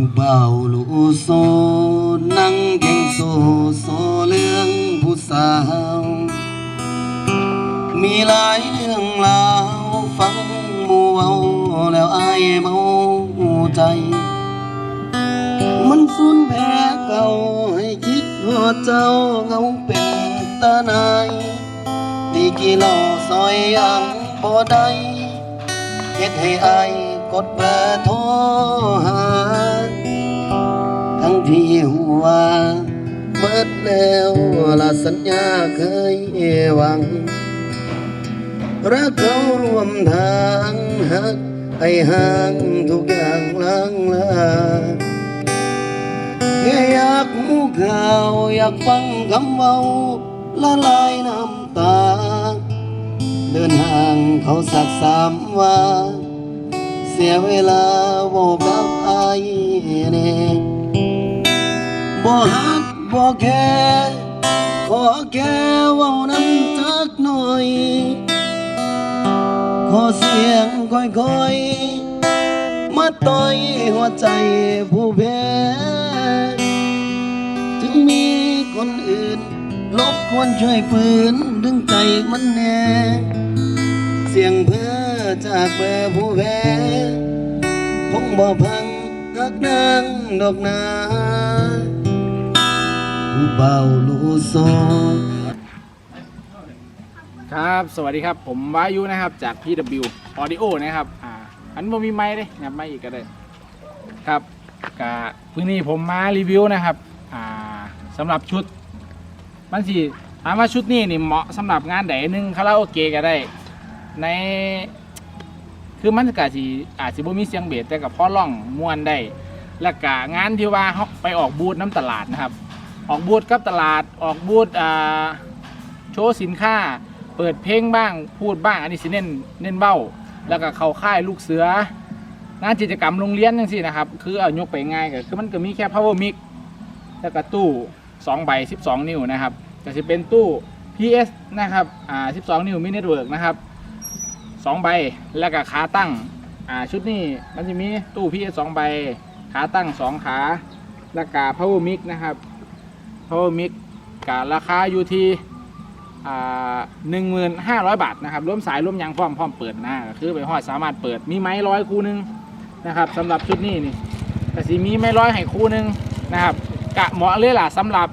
ผู้เบาลูโซนั่งเก่งโซโซเรื่องผู้สาว มีหลายเรื่องราวฟังมูเว้าแล้วอายเมาใจ มันสูญแพ้เก่าให้คิดว่าเจ้าเงาเป็นตานายดีกี่เหล่าซอยยังบ่ได้เฮ็ดให้อายกดเบอร์โทรหา ทั้งที่หัวาเบิดแล้วละสัญญาเคยหวัง รักเขารวมทางหักให้ห่างทุกอย่างล้างลาแค่อยากหูข่าวอยากฟังคำเว้าละลายน้ำตา เดินห่างเขาสักสามว่า เสียเวลาโบกับอายแน่ บ่ฮักบ่แค่ขอแค่ว้าน้ำจักหน่อย ขอเสียงค่อยๆ มาต่อยหัวใจผู้แพ้ถึงมีคนอื่น ลบควรช่วยฝืนดึงใจมันแน่ เสียงเพื่อจากเบอร์ผู้แพ้คงบ่พังหักนางดอกนา ผู้เบาลูโซครับ สวัสดีครับ ผมวายุนะครับ จาก PW Audio นะครับ อ่า อันบ่มีไม้เลยงับไม้อีกก็ได้ ครับกะพื้นนี้ผมมารีวิวนะครับ อ่าสำหรับชุดมันสิถามว่าชุดนี้นี่เหมาะสำหรับงานใดหนึ่งคาราโอเกะก็ได้ ใน คือมันก็สิอาจสิบ่มีเสียงเบสแต่กับพ่อร้องม่วนได้แล้วก็งานที่ว่าเฮาไปออกบูธน้ำตลาดนะครับ ออกบูธกับตลาดออกบูธอ่าโชว์สินค้า เปิดเพลงบ้างพูดบ้างอันนี้สิเน้นเน้นเบ้า แล้วก็เข้าค่ายลูกเสืองานกิจกรรมโรงเรียนจังซี่นะครับ คือเอายกไปง่ายก็คือมันก็มีแค่ power mic แล้วก็ตู้2ใบ 12 นิ้วนะครับก็จะเป็นตู้ PS นะครับอ่า12 นิ้วมินิเน็ตเวิร์กนะครับ2ใบแล้วก็ขาตั้งอ่าชุดนี้มันจะมีตู้ PS 2ใบ ขาตั้ง 2 ขาแล้วก็ power mic นะครับ power mic กับราคาอยู่ที่หนึ่งหมื่นห้าร้อยบาทนะครับร่วมสายร่วมยางพร้อมพร้อมเปิดนะก็คือไปหอดสามารถเปิดมีไม้ร้อยคู่หนึงนะครับสำหรับชุดนี้นี่แต่สีมีไม้ร้อยให้คู่หนึงนะครับกะเหมาะเลยล่ะสำหรับ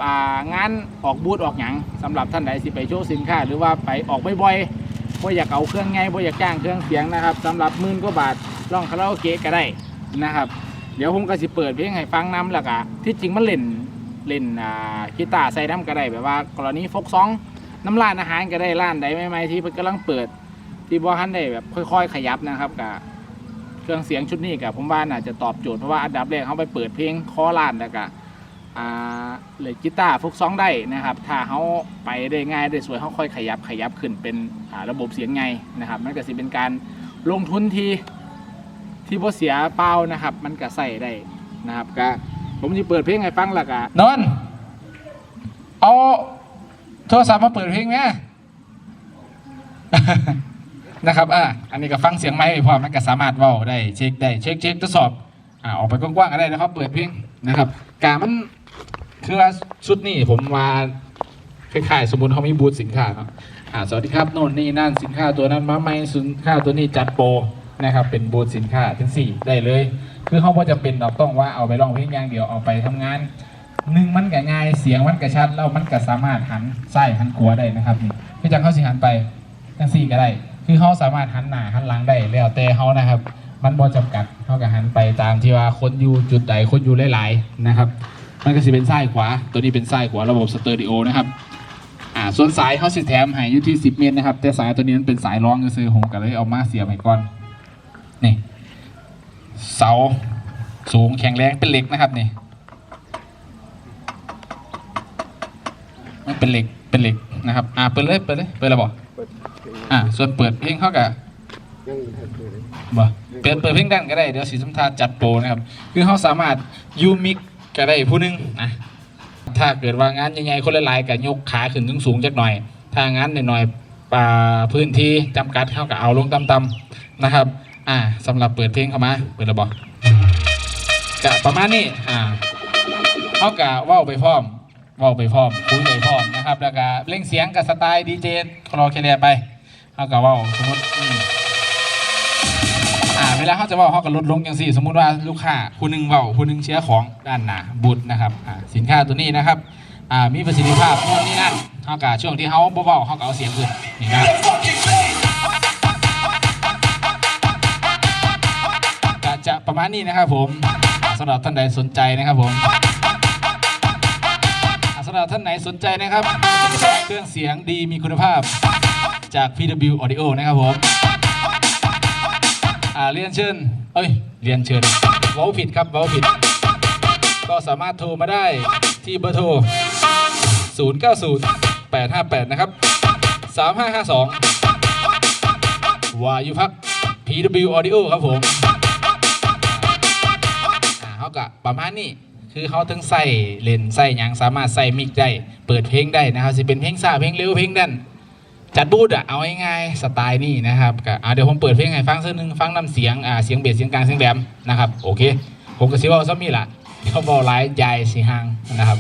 งานออกบูธออกหยังสำหรับท่านใดสิไปโชว์สินค้าหรือว่าไปออกบ่อยๆบ่อยากเอาเครื่องไงบ่อยากจ้างเครื่องเสียงนะครับสำหรับหมื่นกว่าบาทลองคาราโอเกะก็ได้นะครับ เดี๋ยวผมก็สิเปิดเพลงให้ฟังน้ำแล้วก็ที่จริงมันเล่น เล่นอ่ากีตาร์ใส่น้ำก็ได้แบบว่า กรณีฟกซองน้ำร้านอาหารก็ได้ร้านใดใหม่ๆที่เพิ่นกำลังเปิด ที่บ่ทันได้แบบค่อยๆ ขยับนะครับกับเครื่องเสียงชุดนี้กับผมว่าน่าจะตอบโจทย์เพราะว่าอันดับแรกเขาไปเปิดเพลงคอร้านแล้วก็อ่าเลยกีตาร์ฟกซองได้นะครับถ้าเขาไปได้ง่ายได้สวยเขาค่อยขยับขยับขึ้นเป็นอ่าระบบเสียงไงนะครับมันก็สิเป็นการลงทุนที่ที่บ่เสียเปล่านะครับ มันก็ใส่ได้นะครับก็ ผมจะเปิดเพลงให้ฟังล้วก็นอนเอาโทรศัพท์มาเปิดเพลงไหม นะครับอ่าอันนี้ก็ฟังเสียงไม้พอมันก็สามารถเว้าได้เช็คได้เช็คเช็คทดสอบอ่าออกไปกว้างๆก็ได้นะครับ เปิดเพลงนะครับกามันคือว่าชุดนี้ผมมาคล้ายๆสมมติเขามีบูธสินค้าเนาะอ่าสวัสดีครับโน่นนี่นั่นสินค้าตัวนั้นมาใหม่สินค้าตัวนี้จัดโปร นะครับ เป็นบูธสินค้าทั้งสี่ได้เลย คือเขาพอจะเป็นเราต้องว่าเอาไปร้องเพลงอย่างเดียวเอาไปทำงานหนึ่งมันก็ง่ายเสียงมันก็ชัดแล้วมันก็สามารถหันซ้หันขวาได้นะครับนี่คือจังเขาสิหันไปจังสี่ก็ได้ คือเขาสามารถหันหน้าหันหลังได้แล้วแต่เขานะครับ มันบ่จำกัดเขาก็หันไปตามที่ว่าคนอยู่จุดใดคนอยู่หลายๆนะครับ มันก็สิเป็นซ้ขวา ตัวนี้เป็นซ้ขวาระบบสเตอริโอนะครับอ่าส่วนสายเขาสิแถมให้อยู่ที่ 10 เมตรนะครับ แต่สายตัวนี้มันเป็นสายรองซื้อผมก็เลยเอามาเสียบให้ก่อน นี่ เสาสูงแข็งแรงเป็นเหล็กนะครับนี่มันเป็นเหล็กเป็นเหล็กนะครับอ่าเปิดเลยเปิดเลยเปิดแล้วบอกอ่าส่วนเปิดเพลงเขากับบ่เปิดเปิดเพลงดังก็ได้เดี๋ยวสีสัมทาจัดโปรนะครับ คือเขาสามารถยูมิกก็ได้ผู้หนึงนะถ้าเกิดว่างานใหญ่ๆคนหลายๆก็ยกขาขึ้นสูงๆจักหน่อย ถ้างานหน่อยๆป่าพื้นที่จำกัดเขาก็เอาลงต่ำๆนะครับ อ่าสำหรับเปิดเพลงเข้ามา เปิดแล้วบอกกะประมาณนี้อ่าเขากะว้าไปพร้อมว้าไปพร้อมคุยไปพร้อมนะครับแล้วก็เล่งเสียงกับสไตล์ดีเจคลอเคเลียไปเขากะว้าสมมติอ่าเวลาเขาจะว้าเขาก็ลดลงอย่างสี่ สมมุติว่าลูกค้าผู้หนึงเว้าผู้หนึงเชียร์ของด้านหนาบุตรนะครับอ่าสินค้าตัวนี้นะครับอ่ามีประสิทธิภาพโน่นนี่นั่นเขากะช่วงที่เขาบ่เว้าเขาก็เอาเสียงอื่นนี่นะ ประมาณนี้นะครับผมสำหรับท่านใดสนใจนะครับผมสำหรับท่านไหนสนใจนะครับ เครื่องเสียงดีมีคุณภาพจาก PW Audio นะครับผมเรียนเชิญ เอ้ย เรียนเชิญเว้าผิดครับเว้าผิด ก็สามารถโทรมาได้ที่เบอร์โทร 090 858 นะครับ 3552วายุพัก PW Audio ครับผม ก็ประมาณนี้คือเขาถึงใส่เลนใส่ยังสามารถใส่มิกได้เปิดเพลงได้นะครับสิเป็นเพลงซาเพลงเร็วเพลงดันจัดบูดอะเอาง่ายๆสไตล์นี่นะครับก็เดี๋ยวผมเปิดเพลงให้ฟังสักหนึงฟังน้ำเสียงอ่าเสียงเบสเสียงกลางเสียงแหลมนะครับโอเคผมก็สิว่าซ้ำนี่ละเขาบอกไลฟ์ยายสีหางนะครับ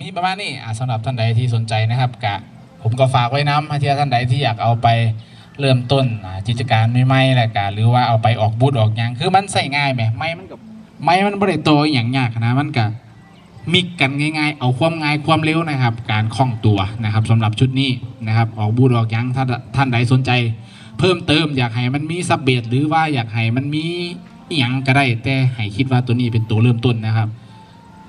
มีประมาณนี้อ่าสำหรับท่านใดที่สนใจนะครับกะผมก็ฝากไว้น้ำให้ที่ท่านใดที่อยากเอาไปเริ่มต้นกิจการใหม่แหละกะหรือว่าเอาไปออกบูธออกยังคือมันใส่ง่ายไหมไม้มันกับไม้มันบริโตอย่างยากนะมันกะมิกกันง่ายๆ เอาความง่ายความเร็วนะครับ การคล่องตัวนะครับสำหรับชุดนี้นะครับออกบูธออกยังถ้าท่านใดสนใจ เพิ่มเติมอยากให้มันมีซับเบสหรือว่าอยากให้มันมีอหยังก็ได้แต่ให้คิดว่าตัวนี้เป็นตัวเริ่มต้นนะครับ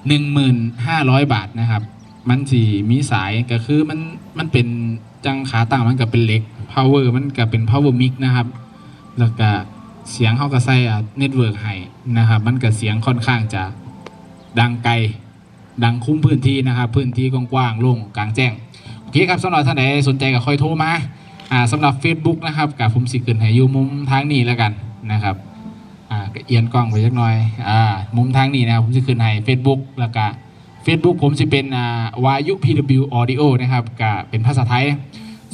หนึ่งหมื่นห้าร้อยบาทนะครับ มันสีมีสายก็คือมันมันเป็นจังขาตั้งมันก็เป็นเหล็ก power มันก็เป็น power mic นะครับ แล้วก็เสียงเขาก็ใส่เน็ตเวิร์กให้นะครับ มันก็เสียงค่อนข้างจะดังไกล ดังคุ้มพื้นที่นะครับ พื้นที่กว้างๆโล่งกลางแจ้ง โอเคครับสำหรับท่านใดสนใจก็ค่อยโทรมาอ่าสำหรับ Facebook นะครับกับผมสิขึ้นให้อยู่มุมทางนี้แล้วกันนะครับ เอียนกล้องไปสักหน่อยอ่ามุมทางนี้นะครับผมจะขึ้นให้ Facebook แล้วก็ Facebook ผมจะเป็นอ่าวายุ PW Audio นะครับก็เป็นภาษาไทย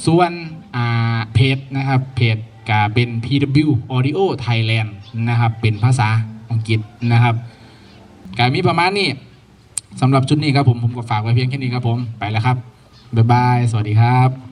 ส่วนอ่าเพจนะครับเพจก็เป็น PW Audio Thailand นะครับเป็นภาษาอังกฤษนะครับก็มีประมาณนี้สำหรับชุดนี้ครับผมผมก็ฝากไว้เพียงแค่นี้ครับผมไปแล้วครับบ๊ายบาย สวัสดีครับ